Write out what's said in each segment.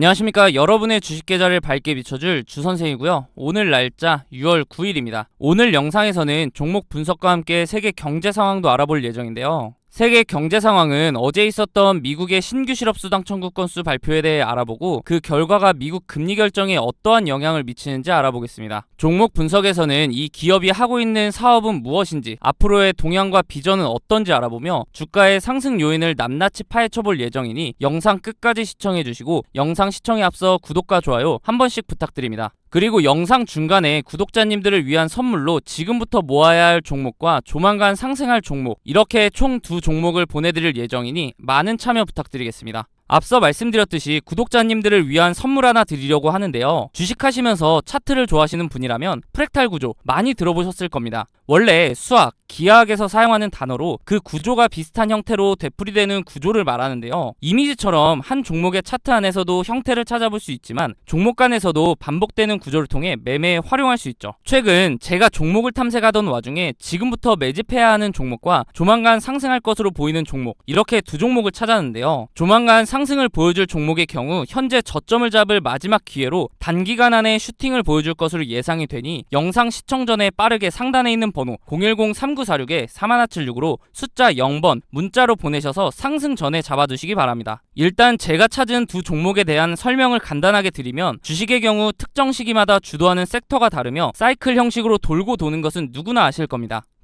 안녕하십니까. 여러분의 주식 계좌를 밝게 비춰줄 주선생이고요. 오늘 날짜 6월 9일입니다. 오늘 영상에서는 종목 분석과 함께 세계 경제 상황도 알아볼 예정인데요 세계 경제 상황은 어제 있었던 미국의 신규 실업수당 청구 건수 발표에 대해 알아보고 그 결과가 미국 금리 결정에 어떠한 영향을 미치는지 알아보겠습니다. 종목 분석에서는 이 기업이 하고 있는 사업은 무엇인지 앞으로의 동향과 비전은 어떤지 알아보며 주가의 상승 요인을 낱낱이 파헤쳐볼 예정이니 영상 끝까지 시청해주시고 영상 시청에 앞서 구독과 좋아요 한 번씩 부탁드립니다. 그리고 영상 중간에 구독자님들을 위한 선물로 지금부터 모아야 할 종목과 조만간 상승할 종목 이렇게 총 두 종목을 보내드릴 예정이니 많은 참여 부탁드리겠습니다. 앞서 말씀드렸듯이 구독자님들을 위한 선물 하나 드리려고 하는데요. 주식하시면서 차트를 좋아하시는 분이라면 프랙탈 구조 많이 들어보셨을 겁니다. 원래 수학, 기하학에서 사용하는 단어로 그 구조가 비슷한 형태로 되풀이되는 구조를 말하는데요. 이미지처럼 한 종목의 차트 안에서도 형태를 찾아볼 수 있지만 종목 간에서도 반복되는 구조를 통해 매매에 활용할 수 있죠. 최근 제가 종목을 탐색하던 와중에 지금부터 매집해야 하는 종목과 조만간 상승할 것으로 보이는 종목 이렇게 두 종목을 찾았는데요. 조만간 상 승을 보여줄 종목의 경우 현재 저점을 잡을 마지막 기회로 단기간 안에 슈팅을 보여줄 것으로 예상이 되니 영상 시청 전에 빠르게 상단에 있는 번호 010-3946에 4176으로 숫자 0번 문자로 보내셔서 상승 전에 잡아두시기 바랍니다. 일단 제가 찾은 두 종목에 대한 설명을 간단하게 드리면 주식의 경우 특정 시기마다 주도하는 섹터가 다르며 사이클 형식으로 돌고 도는 것은 누구나 아실 겁니다.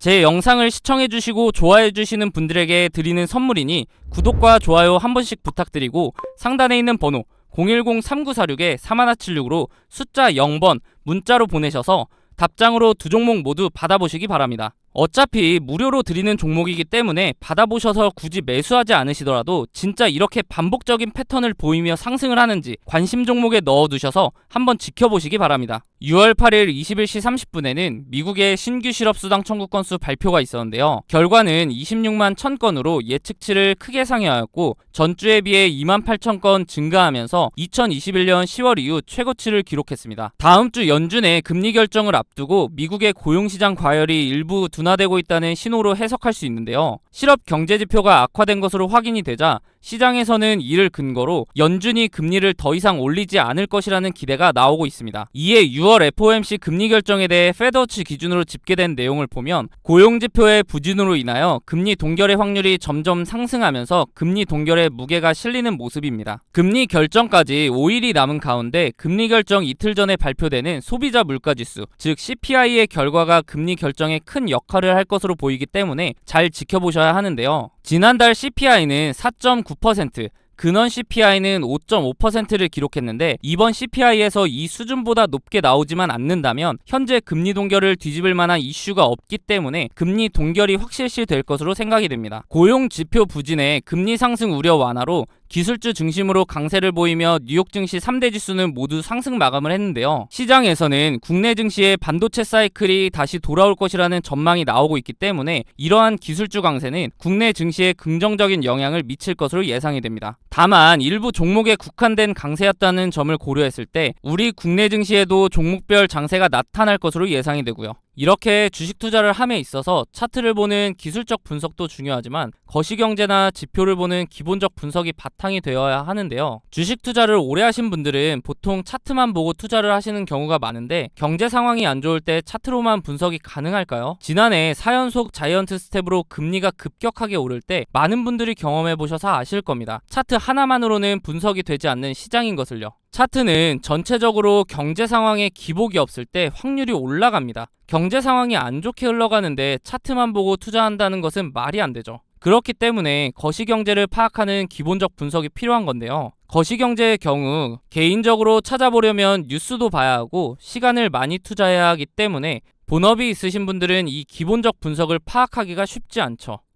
제 영상을 시청해주시고 좋아해주시는 분들에게 드리는 선물이니 구독과 좋아요 한 번씩 부탁드리고 상단에 있는 번호 010-3946-3176으로 숫자 0번 문자로 보내셔서 답장으로 두 종목 모두 받아보시기 바랍니다. 어차피 무료로 드리는 종목이기 때문에 받아보셔서 굳이 매수하지 않으시더라도 진짜 이렇게 반복적인 패턴을 보이며 상승을 하는지 관심 종목에 넣어두셔서 한번 지켜보시기 바랍니다. 6월 8일 21시 30분에는 미국의 신규 실업수당 청구 건수 발표가 있었는데요. 결과는 26만 1000건으로 예측치를 크게 상회하였고 전주에 비해 2만 8000건 증가하면서 2021년 10월 이후 최고치를 기록했습니다. 다음 주 연준의 금리 결정을 앞두고 미국의 고용시장 과열이 일부 둔화되고 있다는 신호로 해석할 수 있는데요. 실업 경제 지표가 악화된 것으로 확인이 되자 시장에서는 이를 근거로 연준이 금리를 더 이상 올리지 않을 것이라는 기대가 나오고 있습니다. 이에 6월 FOMC 금리 결정에 대해 페더치 기준으로 집계된 내용을 보면 고용 지표의 부진으로 인하여 금리 동결의 확률이 점점 상승하면서 금리 동결의 무게가 실리는 모습입니다. 금리 결정까지 5일이 남은 가운데 금리 결정 이틀 전에 발표되는 소비자 물가 지수, 즉 CPI의 결과가 금리 결정에 큰 역할을 할 것으로 보이기 때문에 잘 지켜보셔야 하는데요. 지난달 CPI는 4.9%, 근원 CPI는 5.5%를 기록했는데 이번 CPI에서 이 수준보다 높게 나오지만 않는다면 현재 금리 동결을 뒤집을 만한 이슈가 없기 때문에 금리 동결이 확실시 될 것으로 생각이 됩니다. 고용 지표 부진에 금리 상승 우려 완화로 기술주 중심으로 강세를 보이며 뉴욕 증시 3대 지수는 모두 상승 마감을 했는데요. 시장에서는 국내 증시의 반도체 사이클이 다시 돌아올 것이라는 전망이 나오고 있기 때문에 이러한 기술주 강세는 국내 증시에 긍정적인 영향을 미칠 것으로 예상이 됩니다. 다만 일부 종목에 국한된 강세였다는 점을 고려했을 때 우리 국내 증시에도 종목별 장세가 나타날 것으로 예상이 되고요. 이렇게 주식 투자를 함에 있어서 차트를 보는 기술적 분석도 중요하지만 거시경제나 지표를 보는 기본적 분석이 바탕이 되어야 하는데요. 주식 투자를 오래 하신 분들은 보통 차트만 보고 투자를 하시는 경우가 많은데 경제 상황이 안 좋을 때 차트로만 분석이 가능할까요? 지난해 4연 속 자이언트 스텝으로 금리가 급격하게 오를 때 많은 분들이 경험해 보셔서 아실 겁니다. 차트 하나만으로는 분석이 되지 않는 시장인 것을요. 차트는 전체적으로 경제 상황에 기복이 없을 때 확률이 올라갑니다. 경제 상황이 안 좋게 흘러가는데 차트만 보고 투자한다는 것은 말이 안 되죠. 그렇기 때문에 거시경제를 파악하는 기본적 분석이 필요한 건데요. 거시경제의 경우 개인적으로 찾아보려면 뉴스도 봐야 하고 시간을 많이 투자해야 하기 때문에 본업이 있으신 분들은 이 기본적 분석을 파악하기가 쉽지 않죠.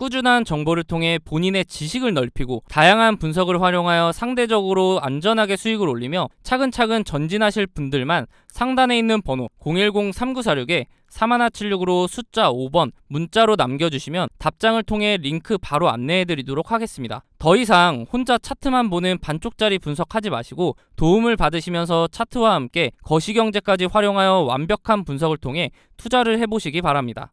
꾸준한 정보를 통해 본인의 지식을 넓히고 다양한 분석을 활용하여 상대적으로 안전하게 수익을 올리며 차근차근 전진하실 분들만 상단에 있는 번호 010-3946에 3176으로 숫자 5번 문자로 남겨주시면 답장을 통해 링크 바로 안내해드리도록 하겠습니다. 더 이상 혼자 차트만 보는 반쪽짜리 분석하지 마시고 도움을 받으시면서 차트와 함께 거시경제까지 활용하여 완벽한 분석을 통해 투자를 해보시기 바랍니다.